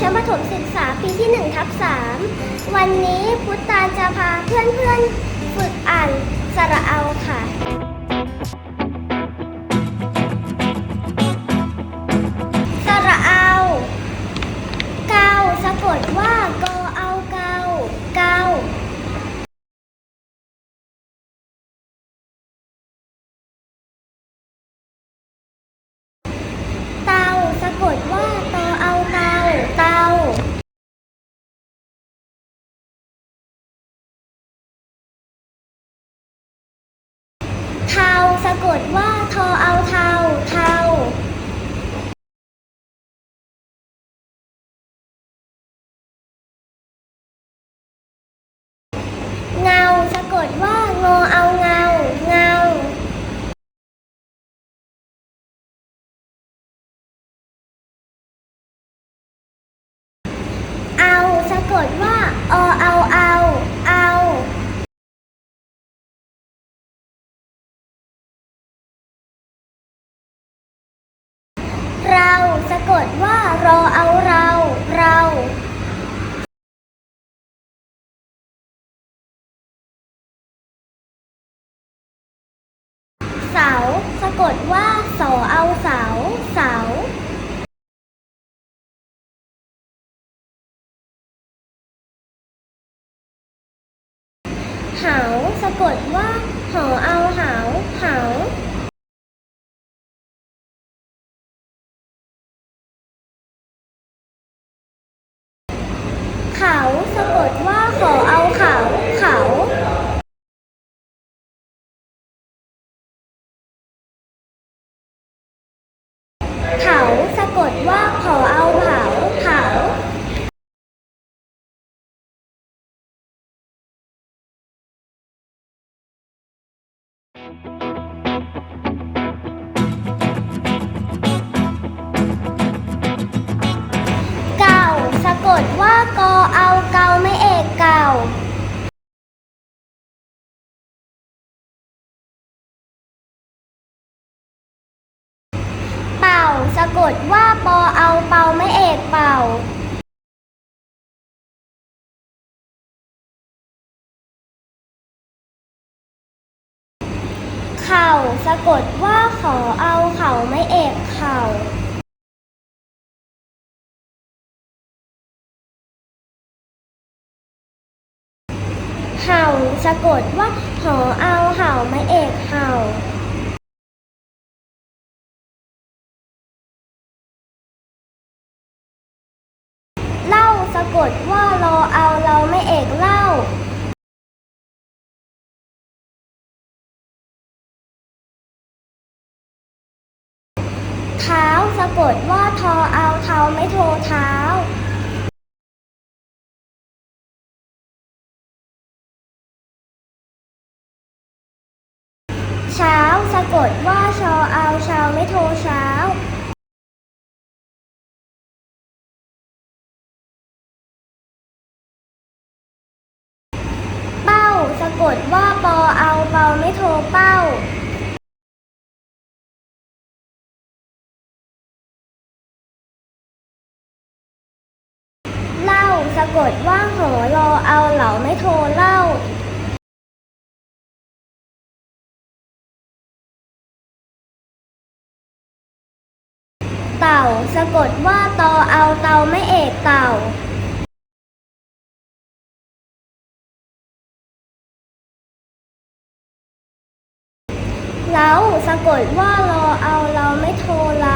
ชั้นประถมศึกษาปีที่1ทับ3วันนี้พุตตาจะพาเพื่อนๆ ฝึกอ่านสระเอาค่ะ สะกดว่าทอเอาเทาเทาเงาสะกดว่างอเอาเงาเงาเอาสะกดว่าอเอาา สะกดว่าสอเอาเสา เสาเหาสะกดว่าหอเอาเหาเหาเขาสะกดว่า กดว่าปอเอาเป่าไม่เอกเป่าเข่าสะกดว่าขอเอาเข่าไม่เอกเข่าเห่าสะกดว่าหอเอาเห่าไม่เอกเห่าะกดว่ารอเอาเราไม่เอกเล่าเท้าสะกดว่าทอเอาเท้าไม่โทเท้าเช้าสะกดว่าชอเอาเช้าไม่โทเช้า สะกดว่าปอเอาเปาไม่โทรเป้าเล่าสะกดว่าหอรอเอาเหล่าไม่โทรเล่าเต่าสะกดว่าตอเอาเตาไม่เอกเต่า เล้าสะกดว่ารอเอาเราไม่โทรเรา